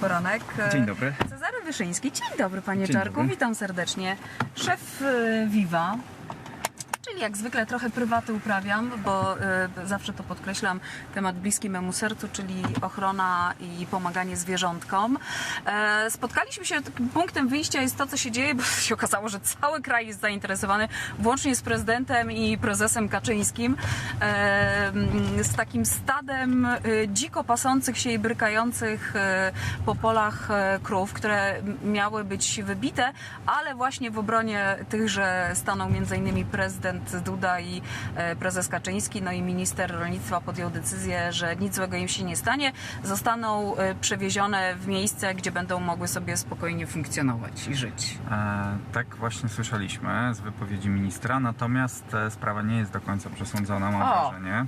Poranek. Dzień dobry. Cezary Wyszyński. Dzień dobry, panie Dzień Czarku. dobry. Witam serdecznie. Szef e, Viva. Jak zwykle trochę prywaty uprawiam, bo e, zawsze to podkreślam, temat bliski memu sercu, czyli ochrona i pomaganie zwierzątkom. E, spotkaliśmy się, punktem wyjścia jest to, co się dzieje, bo się okazało, że cały kraj jest zainteresowany, włącznie z prezydentem i prezesem Kaczyńskim, e, z takim stadem e, dziko pasących się i brykających e, po polach e, krów, które miały być wybite, ale właśnie w obronie tychże stanął m.in. prezydent Duda i e, prezes Kaczyński, no i minister rolnictwa podjął decyzję, że nic złego im się nie stanie. Zostaną e, przewiezione w miejsce, gdzie będą mogły sobie spokojnie funkcjonować i żyć. E, tak właśnie słyszeliśmy z wypowiedzi ministra, natomiast e, sprawa nie jest do końca przesądzona, mam O. wrażenie.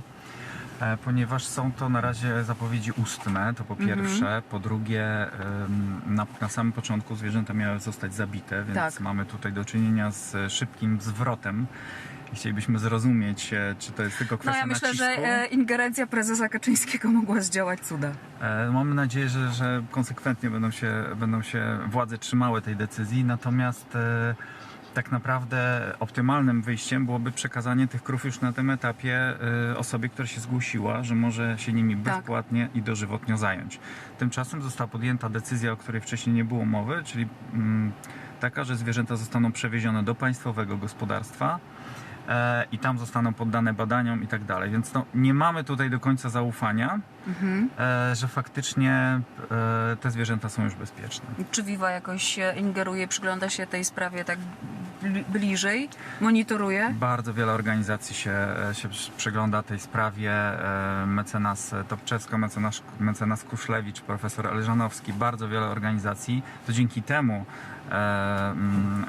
Ponieważ są to na razie zapowiedzi ustne, to po Mhm. pierwsze. Po drugie, na, na samym początku zwierzęta miały zostać zabite, więc Tak. mamy tutaj do czynienia z szybkim zwrotem. I chcielibyśmy zrozumieć, e, czy to jest tylko No kwestia ja myślę, że nacisku. e, ingerencja prezesa Kaczyńskiego mogła zdziałać cuda. E, Mamy nadzieję, że, że konsekwentnie będą się, będą się władze trzymały tej decyzji, natomiast tak naprawdę optymalnym wyjściem byłoby przekazanie tych krów już na tym etapie osobie, która się zgłosiła, że może się nimi Tak. bezpłatnie i dożywotnio zająć. Tymczasem została podjęta decyzja, o której wcześniej nie było mowy, czyli mm, taka, że zwierzęta zostaną przewiezione do państwowego gospodarstwa i tam zostaną poddane badaniom i tak dalej. Więc no, nie mamy tutaj do końca zaufania, Mhm. e, że faktycznie e, te zwierzęta są już bezpieczne. Czy Viva jakoś e, ingeruje, przygląda się tej sprawie tak bli- bliżej, monitoruje? Bardzo wiele organizacji się, e, się przy- przygląda tej sprawie. E, Mecenas Topczewska, mecenas, mecenas Kuszlewicz, profesor Elżanowski, bardzo wiele organizacji. To dzięki temu e, mm,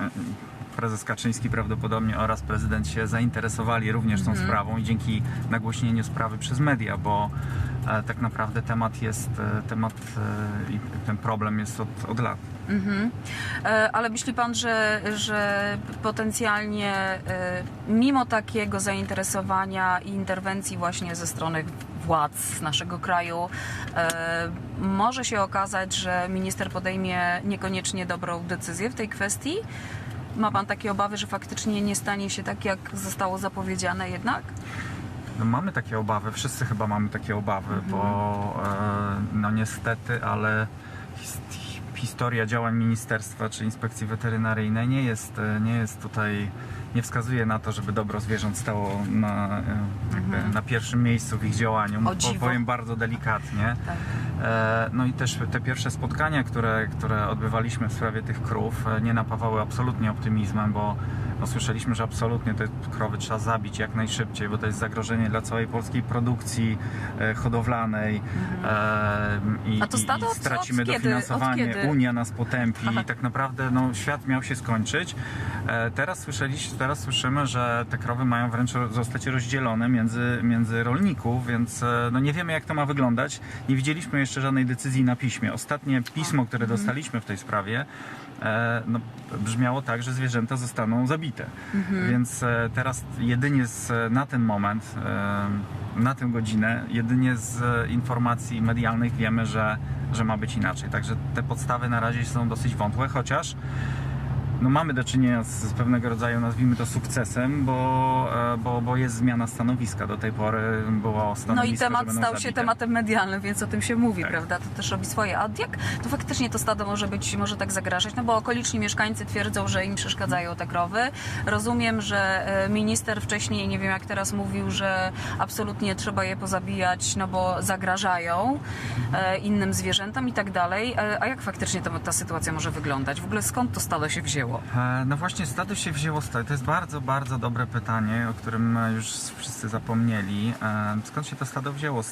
prezes Kaczyński prawdopodobnie oraz prezydent się zainteresowali również tą sprawą i dzięki nagłośnieniu sprawy przez media, bo e, tak naprawdę temat jest, e, temat e, i ten problem jest od, od lat. Mhm. E, Ale myśli pan, że, że potencjalnie mimo takiego zainteresowania i interwencji właśnie ze strony władz naszego kraju może się okazać, że minister podejmie niekoniecznie dobrą decyzję w tej kwestii? Ma pan takie obawy, że faktycznie nie stanie się tak, jak zostało zapowiedziane jednak? No mamy takie obawy, wszyscy chyba mamy takie obawy, bo e, no niestety, ale his, historia działań ministerstwa czy inspekcji weterynaryjnej nie jest, e, nie jest tutaj, nie wskazuje na to, żeby dobro zwierząt stało na, e, jakby na pierwszym miejscu w ich działaniu. O powiem bardzo delikatnie. Tak. E, No i też te pierwsze spotkania, które, które odbywaliśmy w sprawie tych krów, e, nie napawały absolutnie optymizmem, bo no, słyszeliśmy, że absolutnie te krowy trzeba zabić jak najszybciej, bo to jest zagrożenie dla całej polskiej produkcji e, hodowlanej e, i, Mhm. A to stado i od- stracimy od kiedy? dofinansowanie, Od kiedy? Unia nas potępi Aha. i tak naprawdę no, świat miał się skończyć. E, Teraz, słyszeliśmy, teraz słyszymy, że te krowy mają wręcz zostać rozdzielone między, między rolników, więc e, no, nie wiemy jak to ma wyglądać. Nie widzieliśmy jeszcze żadnej decyzji na piśmie. Ostatnie pismo, które Mhm. dostaliśmy w tej sprawie, e, no, brzmiało tak, że zwierzęta zostaną zabite. Mhm. Więc e, teraz jedynie z, na ten moment, e, na tę godzinę, jedynie z e, informacji medialnych wiemy, że, że ma być inaczej. Także te podstawy na razie są dosyć wątłe, chociaż no mamy do czynienia z, z pewnego rodzaju, nazwijmy to sukcesem, bo, e, bo, bo jest zmiana stanowiska. Do tej pory było stanowisko, No i temat stał się zabite. tematem medialnym, więc o tym się mówi, Tak. prawda? To też robi swoje. A jak to faktycznie to stado może być, może tak zagrażać? No bo okoliczni mieszkańcy twierdzą, że im przeszkadzają te krowy. Rozumiem, że e, minister wcześniej, nie wiem jak teraz mówił, że absolutnie trzeba je pozabijać, no bo zagrażają e, innym zwierzętom i tak dalej. A jak faktycznie ta, ta sytuacja może wyglądać? W ogóle skąd to stado się wzięło? E, No właśnie, stado się wzięło stado. To jest bardzo, bardzo dobre pytanie, o którym e, już wszyscy zapomnieli. E, Skąd się to stado wzięło?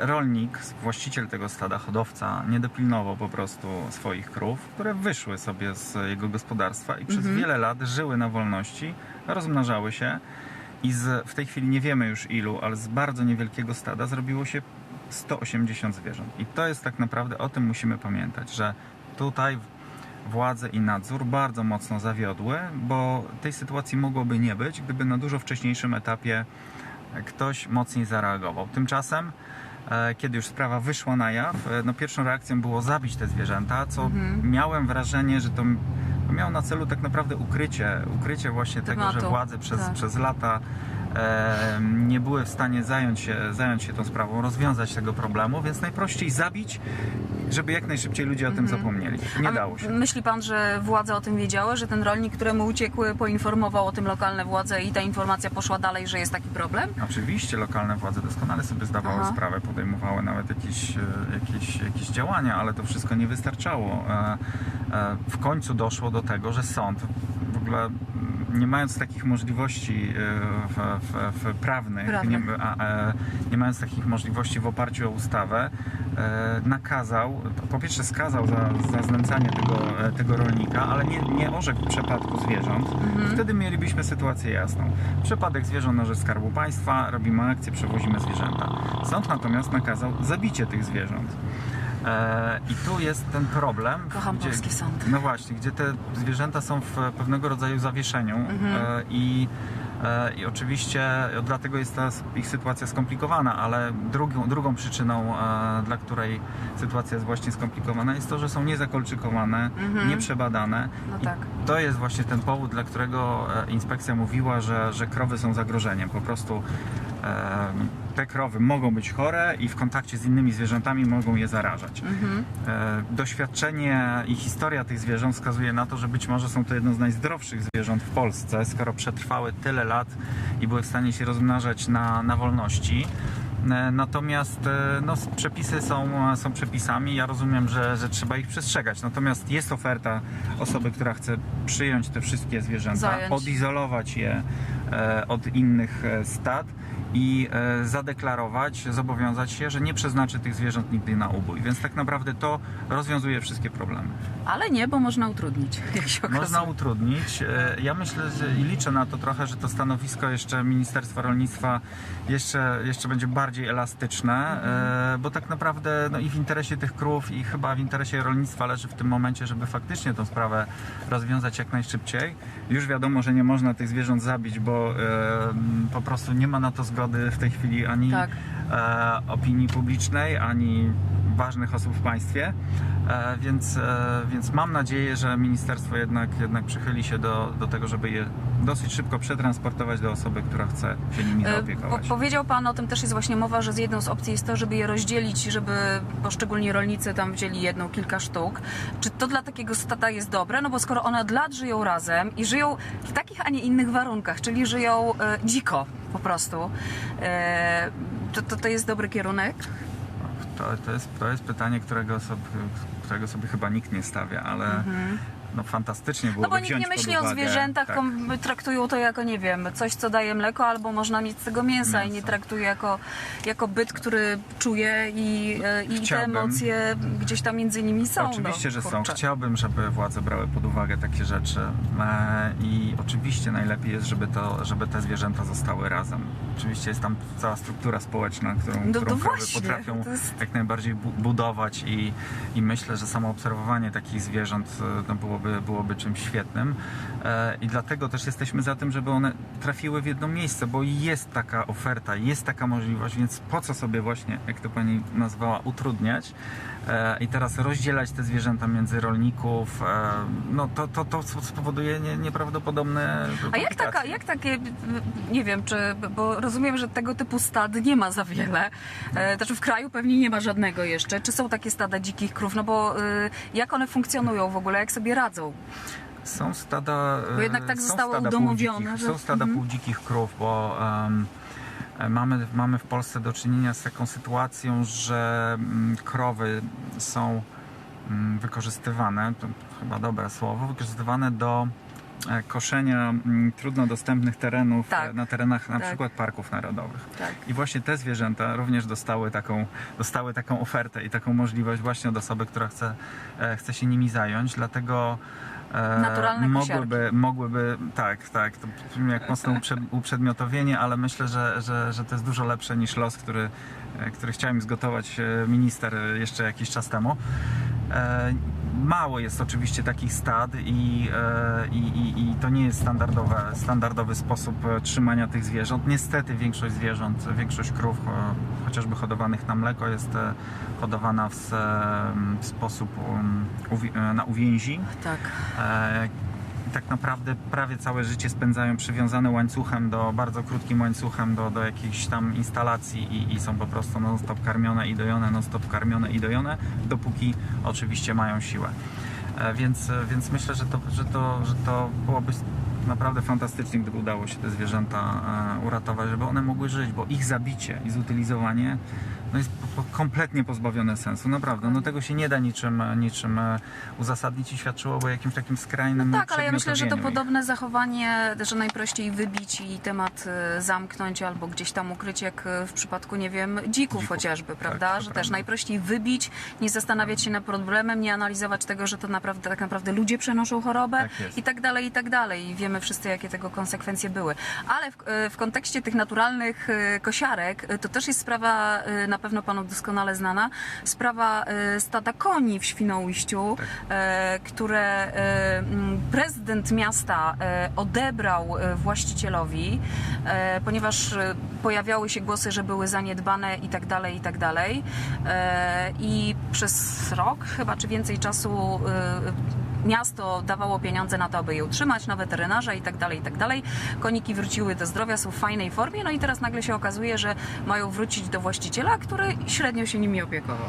Rolnik, właściciel tego stada, hodowca, nie dopilnował po prostu swoich krów, które wyszły sobie z jego gospodarstwa i przez wiele lat żyły na wolności, rozmnażały się i z, w tej chwili nie wiemy już ilu, ale z bardzo niewielkiego stada zrobiło się 180 zwierząt. I to jest tak naprawdę, o tym musimy pamiętać, że tutaj władze i nadzór bardzo mocno zawiodły, bo tej sytuacji mogłoby nie być, gdyby na dużo wcześniejszym etapie ktoś mocniej zareagował. Tymczasem e, kiedy już sprawa wyszła na jaw, e, no pierwszą reakcją było zabić te zwierzęta, co Mhm. miałem wrażenie, że to miało na celu tak naprawdę ukrycie, ukrycie właśnie tego, że Tematu. władze przez, Tak. przez lata e, nie były w stanie zająć się, zająć się tą sprawą, rozwiązać tego problemu, więc najprościej zabić, żeby jak najszybciej ludzie o tym zapomnieli. Nie A dało się. Myśli pan, że władze o tym wiedziały, że ten rolnik, któremu uciekły, poinformował o tym lokalne władze i ta informacja poszła dalej, że jest taki problem? Oczywiście lokalne władze doskonale sobie zdawały Aha. sprawę, podejmowały nawet jakieś, e, jakieś, jakieś działania, ale to wszystko nie wystarczało. E, e, W końcu doszło do tego, że sąd w ogóle nie mając takich możliwości e, w, w, w prawnych. Nie, a, e, nie mając takich możliwości w oparciu o ustawę, e, nakazał, po pierwsze skazał za, za znęcanie tego, tego rolnika, ale nie, nie orzekł przypadku zwierząt. Wtedy mielibyśmy sytuację jasną. Przypadek zwierząt na rzecz Skarbu Państwa, robimy akcję, przewozimy zwierzęta. Sąd natomiast nakazał zabicie tych zwierząt. E, I tu jest ten problem. Kocham polski sąd. No właśnie, gdzie te zwierzęta są w pewnego rodzaju zawieszeniu Mhm. e, i, e, i oczywiście dlatego jest ta ich sytuacja skomplikowana, ale drugą, drugą przyczyną, dla której sytuacja jest właśnie skomplikowana jest to, że są niezakolczykowane, Mhm. nieprzebadane. No tak. to jest właśnie ten powód, dla którego inspekcja mówiła, że, że krowy są zagrożeniem. Po prostu te krowy mogą być chore i w kontakcie z innymi zwierzętami mogą je zarażać. Mhm. E, Doświadczenie i historia tych zwierząt wskazuje na to, że być może są to jedno z najzdrowszych zwierząt w Polsce, skoro przetrwały tyle lat i były w stanie się rozmnażać na, na wolności. E, Natomiast e, no, przepisy są, są przepisami. Ja rozumiem, że, że trzeba ich przestrzegać. Natomiast jest oferta osoby, która chce przyjąć te wszystkie zwierzęta, Zająć. odizolować je od innych stad i e, zadeklarować, zobowiązać się, że nie przeznaczy tych zwierząt nigdy na ubój. Więc tak naprawdę to rozwiązuje wszystkie problemy. Ale nie, bo można utrudnić, jak się okazuje. Można utrudnić. E, Ja myślę i liczę na to trochę, że to stanowisko jeszcze Ministerstwa Rolnictwa jeszcze, jeszcze będzie bardziej elastyczne, e, bo tak naprawdę no i w interesie tych krów i chyba w interesie rolnictwa leży w tym momencie, żeby faktycznie tą sprawę rozwiązać jak najszybciej. Już wiadomo, że nie można tych zwierząt zabić, bo po prostu nie ma na to zgody w tej chwili ani Tak. e, opinii publicznej, ani ważnych osób w państwie. E, więc, e, więc mam nadzieję, że ministerstwo jednak, jednak przychyli się do, do tego, żeby je dosyć szybko przetransportować do osoby, która chce się nimi E, zaopiekować. Po, powiedział Pan, o tym też jest właśnie mowa, że z jedną z opcji jest to, żeby je rozdzielić, żeby poszczególni rolnicy tam wzięli jedną, kilka sztuk. Czy to dla takiego stada jest dobre? No bo skoro one od lat żyją razem i żyją w takich, a nie innych warunkach, czyli żyją e, dziko po prostu, e, to, to, to jest dobry kierunek? To, to, jest, to jest pytanie, którego sobie, którego sobie chyba nikt nie stawia, ale no, fantastycznie Mhm. No bo nikt nie myśli o zwierzętach, tak. traktują to jako, nie wiem, coś, co daje mleko, albo można mieć z tego mięsa i nie Mięso. traktują jako, jako byt, który czuje i, e, i te emocje gdzieś tam między nimi są. Oczywiście, no, że są. kurczę. Chciałbym, żeby władze brały pod uwagę takie rzeczy e, i oczywiście najlepiej jest, żeby, to, żeby te zwierzęta zostały razem. Oczywiście jest tam cała struktura społeczna, którą, No którą potrafią jest- jak najbardziej bu- budować i, i myślę, że samo obserwowanie takich zwierząt e, no, byłoby, byłoby czymś świetnym. E, i dlatego też jesteśmy za tym, żeby one trafiły w jedno miejsce, bo jest taka oferta, jest taka możliwość, więc po co sobie właśnie, jak to pani nazwała, utrudniać i teraz rozdzielać te zwierzęta między rolników, e, no to, to, to spowoduje nie, nieprawdopodobne A jak taka, jak takie, nie wiem, czy, bo rozumiem, że tego typu stad nie ma za wiele. E, Znaczy w kraju pewnie nie ma żadnego jeszcze. Czy są takie stada dzikich krów? No bo jak one funkcjonują w ogóle, jak sobie radzą? Są stada. Bo jednak e, tak zostało udomowione, że- Są stada Mhm. półdzikich krów, bo e, mamy, mamy w Polsce do czynienia z taką sytuacją, że mm, krowy są mm, wykorzystywane, to chyba dobre słowo, wykorzystywane do e, koszenia mm, trudno dostępnych terenów Tak. e, na terenach na Tak. przykład parków narodowych. Tak. I właśnie te zwierzęta również dostały taką, dostały taką ofertę i taką możliwość właśnie od osoby, która chce, e, chce się nimi zająć, dlatego e, Naturalne mogłyby, mogłyby, tak, tak, to jak mocne uprze- uprzedmiotowienie, ale myślę, że, że, że to jest dużo lepsze niż los, który, e, który chciał im zgotować e, minister e, jeszcze jakiś czas temu. Mało jest oczywiście takich stad i, e, i, i, i to nie jest standardowe, standardowy sposób e, trzymania tych zwierząt. Niestety większość zwierząt, większość krów, e, chociażby hodowanych na mleko jest hodowana w, w sposób um, na uwięzi. Tak. E, tak naprawdę prawie całe życie spędzają przywiązane łańcuchem do, bardzo krótkim łańcuchem do, do jakichś tam instalacji i, i są po prostu non-stop karmione i dojone, non-stop karmione i dojone, dopóki oczywiście mają siłę. E, Więc, więc myślę, że to, że, to, że to byłoby naprawdę fantastycznie, gdyby udało się te zwierzęta e, uratować, żeby one mogły żyć, bo ich zabicie i zutylizowanie no jest kompletnie pozbawione sensu. Naprawdę, no tego się nie da niczym, niczym e, uzasadnić i świadczyłoby o jakimś takim skrajnym Tak, ale ja myślę, że to podobne zachowanie, że najprościej wybić i temat y, zamknąć albo gdzieś tam ukryć, jak y, w przypadku, nie wiem, dzików, Dzików. chociażby, prawda? to że też prawda. najprościej wybić, nie zastanawiać się nad problemem, nie analizować tego, że to naprawdę, tak naprawdę ludzie przenoszą chorobę Tak i tak dalej, i tak dalej. I wiemy wszyscy, jakie tego konsekwencje były. Ale w, w kontekście tych naturalnych kosiarek, to też jest sprawa, na pewno panu doskonale znana, sprawa y, stada koni w Świnoujściu, Tak. e, które m, prezydent miasta odebrał właścicielowi, ponieważ pojawiały się głosy, że były zaniedbane i tak dalej, i tak dalej. I przez rok chyba, czy więcej czasu miasto dawało pieniądze na to, aby je utrzymać, na weterynarza i tak dalej, i tak dalej. Koniki wróciły do zdrowia, są w fajnej formie, no i teraz nagle się okazuje, że mają wrócić do właściciela, który średnio się nimi opiekował.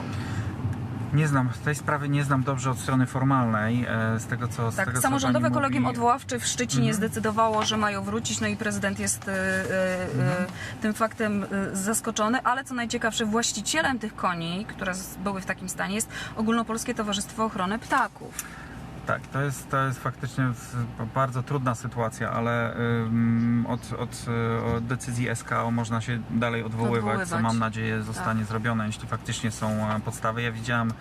Nie znam, tej sprawy nie znam dobrze od strony formalnej, e, z tego co z Tak, tego, co samorządowe pani kolegium mówi. odwoławcze w Szczecinie Mhm. zdecydowało, że mają wrócić, no i prezydent jest Mhm. e, tym faktem zaskoczony, ale co najciekawsze, właścicielem tych koni, które były w takim stanie, jest Ogólnopolskie Towarzystwo Ochrony Ptaków. Tak, to jest, to jest faktycznie bardzo trudna sytuacja, ale ym, od, od, y, od decyzji SKO można się dalej odwoływać, co Odwoływać. mam nadzieję zostanie zrobione, jeśli faktycznie są e, podstawy. Ja widziałam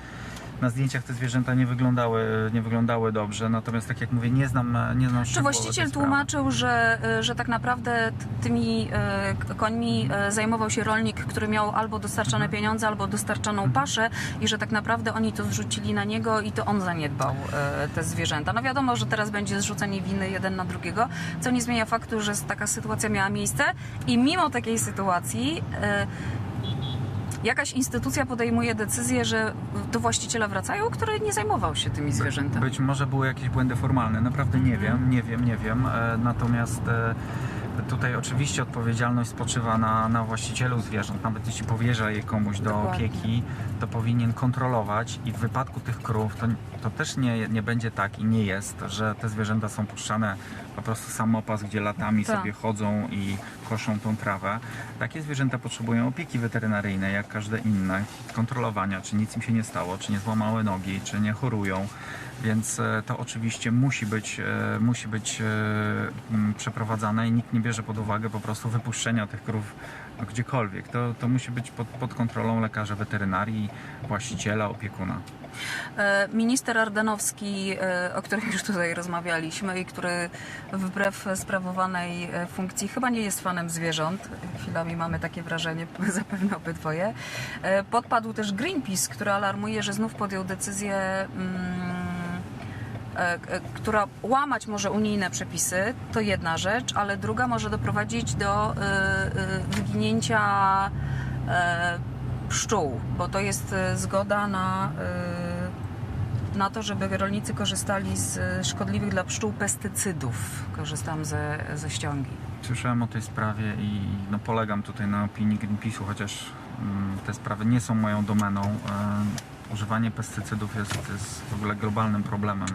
na zdjęciach te zwierzęta nie wyglądały, nie wyglądały dobrze, natomiast tak jak mówię, nie znam, nie znam Czy właściciel tłumaczył, że, e, że tak naprawdę tymi k- końmi e, zajmował się rolnik, który miał albo dostarczane Mhm. pieniądze, albo dostarczaną paszę i że tak naprawdę oni to zrzucili na niego i to on zaniedbał te zwierzęta. No wiadomo, że teraz będzie zrzucenie winy jeden na drugiego, co nie zmienia faktu, że taka sytuacja miała miejsce i mimo takiej sytuacji jakaś instytucja podejmuje decyzję, że do właściciela wracają, który nie zajmował się tymi zwierzętami. Być może były jakieś błędy formalne, naprawdę nie Mhm. wiem, nie wiem, nie wiem. E, Natomiast e, tutaj oczywiście odpowiedzialność spoczywa na, na właścicielu zwierząt. Nawet jeśli powierza je komuś do Dokładnie. opieki, to powinien kontrolować i w wypadku tych krów to, to też nie, nie będzie tak i nie jest, że te zwierzęta są puszczane po prostu samopas, gdzie latami Tak. sobie chodzą i koszą tą trawę. Takie zwierzęta potrzebują opieki weterynaryjnej, jak każde inne, kontrolowania, czy nic im się nie stało, czy nie złamały nogi, czy nie chorują. Więc e, to oczywiście musi być, e, musi być e, przeprowadzane i nikt nie bierze pod uwagę po prostu wypuszczenia tych krów gdziekolwiek. To, to musi być pod, pod kontrolą lekarza weterynarii, właściciela, opiekuna. Minister Ardanowski, o którym już tutaj rozmawialiśmy i który wbrew sprawowanej funkcji chyba nie jest fanem zwierząt, chwilami mamy takie wrażenie, zapewne obydwoje, podpadł też Greenpeace, który alarmuje, że znów podjął decyzję mm, e, e, która łamać może unijne przepisy, to jedna rzecz, ale druga może doprowadzić do e, e, wyginięcia e, pszczół, bo to jest e, zgoda na, e, na to, żeby rolnicy korzystali z e, szkodliwych dla pszczół pestycydów. Korzystam ze, ze ściągi. Słyszałem o tej sprawie i no, polegam tutaj na opinii Greenpeace'u, chociaż mm, te sprawy nie są moją domeną. Używanie pestycydów jest, jest w ogóle globalnym problemem,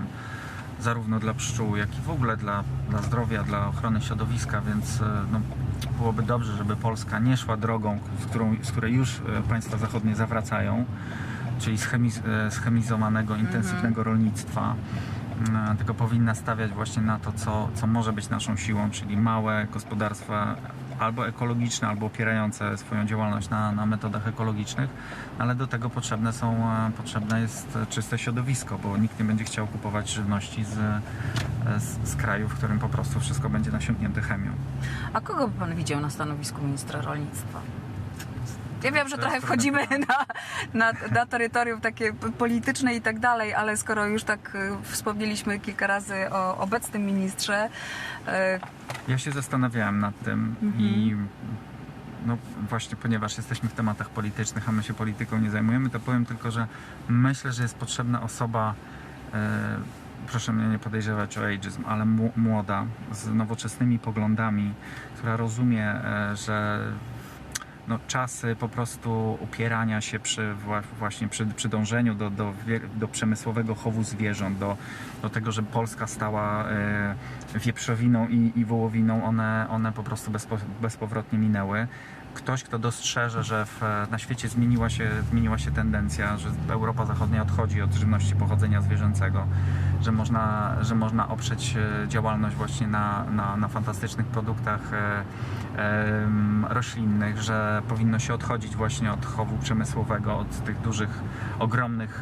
zarówno dla pszczół, jak i w ogóle dla, dla zdrowia, dla ochrony środowiska, więc e, no, byłoby dobrze, żeby Polska nie szła drogą, z, którą, z której już e, państwa zachodnie zawracają, czyli schemiz, e, schemizowanego, intensywnego rolnictwa. Tylko powinna stawiać właśnie na to, co, co może być naszą siłą, czyli małe gospodarstwa albo ekologiczne, albo opierające swoją działalność na, na metodach ekologicznych, ale do tego potrzebne są, e, potrzebne jest czyste środowisko, bo nikt nie będzie chciał kupować żywności z, e, z, z kraju, w którym po prostu wszystko będzie nasiąknięte chemią. A kogo by pan widział na stanowisku ministra rolnictwa? Ja wiem, że trochę wchodzimy na, na, na terytorium takie polityczne i tak dalej, ale skoro już tak y, wspomnieliśmy kilka razy o obecnym ministrze, Ja się zastanawiałem nad tym Mhm. i no właśnie ponieważ jesteśmy w tematach politycznych, a my się polityką nie zajmujemy, to powiem tylko, że myślę, że jest potrzebna osoba, e, proszę mnie nie podejrzewać o ageism, ale młoda, z nowoczesnymi poglądami, która rozumie, e, że no, czasy po prostu upierania się przy wła- właśnie przy, przy dążeniu do, do, do przemysłowego chowu zwierząt, do, do tego, że Polska stała e, wieprzowiną i, i wołowiną, one, one po prostu bezpo, bezpowrotnie minęły. Ktoś, kto dostrzeże, że w, na świecie zmieniła się, zmieniła się tendencja, że Europa Zachodnia odchodzi od żywności pochodzenia zwierzęcego, że można, że można oprzeć e, działalność właśnie na, na, na fantastycznych produktach e, roślinnych, że powinno się odchodzić właśnie od chowu przemysłowego, od tych dużych, ogromnych,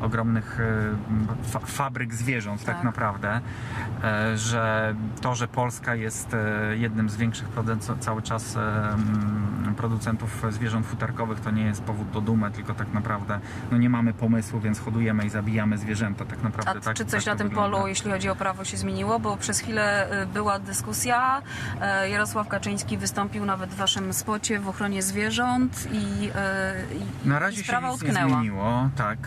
ogromnych em, fa fabryk zwierząt tak, Tak. naprawdę, e, że to, że Polska jest e, jednym z większych producentów cały czas producentów zwierząt futerkowych, to nie jest powód do dumy, tylko tak naprawdę no nie mamy pomysłu, więc hodujemy i zabijamy zwierzęta. Tak naprawdę a tak, czy coś tak na tym wygląda. polu, jeśli chodzi o prawo, się zmieniło? Bo przez chwilę y, była dyskusja. e, Jarosław Kaczyński wystąpił nawet w waszym spocie w ochronie zwierząt i, y, i, Na i razie się sprawa nic nie utknęła. zmieniło, tak.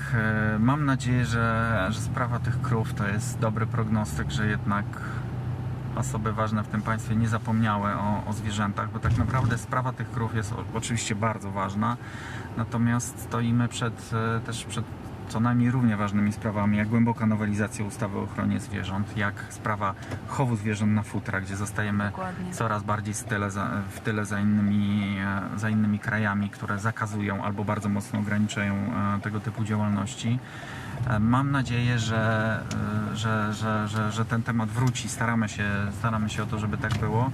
E, Mam nadzieję, że, że sprawa tych krów to jest dobry prognostyk, że jednak osoby ważne w tym państwie nie zapomniały o, o zwierzętach, bo tak naprawdę sprawa tych krów jest oczywiście bardzo ważna, natomiast stoimy przed, e, też przed co najmniej równie ważnymi sprawami, jak głęboka nowelizacja ustawy o ochronie zwierząt, jak sprawa chowu zwierząt na futra, gdzie zostajemy Dokładnie. coraz bardziej z tyle za, w tyle za innymi, e, za innymi krajami, które zakazują albo bardzo mocno ograniczają e, tego typu działalności. E, Mam nadzieję, że, że, że, że, że ten temat wróci. Staramy się, staramy się o to, żeby tak było.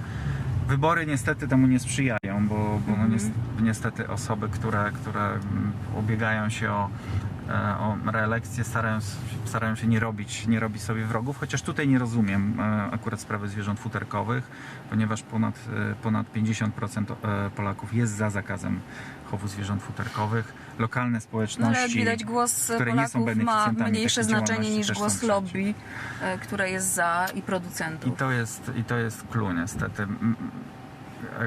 Wybory niestety temu nie sprzyjają, bo, bo Mhm. nies- niestety osoby, które, które mm, ubiegają się o, o reelekcję, starają, starają się nie robić, nie robić sobie wrogów, chociaż tutaj nie rozumiem e, akurat sprawy zwierząt futerkowych, ponieważ ponad, e, ponad 50% e, Polaków jest za zakazem chowu zwierząt futerkowych. Lokalne No społeczności... ale jak widać głos które nie są Polaków ma mniejsze znaczenie niż głos lobby, e, które jest za i I producentów. to jest, i to jest clue niestety.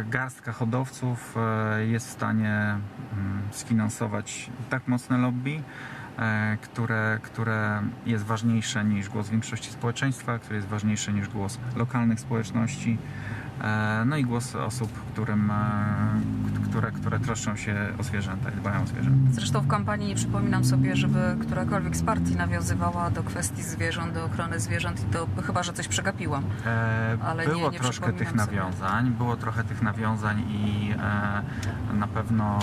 Garstka hodowców e, jest w stanie mm, sfinansować tak mocne lobby, e, które, które jest ważniejsze niż głos większości społeczeństwa, które jest ważniejsze niż głos lokalnych społeczności, e, no i głos osób, którym, e, które, które troszczą się o zwierzęta i dbają o zwierzęta. Zresztą w kampanii nie przypominam sobie, żeby którakolwiek z partii nawiązywała do kwestii zwierząt, do ochrony zwierząt i to chyba, że coś przegapiłam. E, Ale nie- było nie troszkę tych sobie. nawiązań, było trochę tych nawiązań i e, na pewno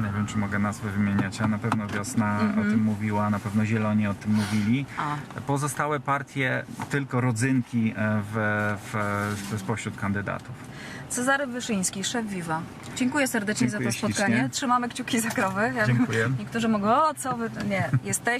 nie wiem czy mogę nazwy wymieniać, a na pewno wiosna Mhm. o tym mówiła, na pewno zieloni o tym mówili. A, Pozostałe partie tylko rodzynki e, w, w, spośród kandydatów. Cezary Wyszyński, szef Viva. Dziękuję serdecznie Dziękuję za to spotkanie. ślicznie. Trzymamy kciuki za krowy. Dziękuję. Niektórzy mogą, o co wy... Nie, jesteśmy.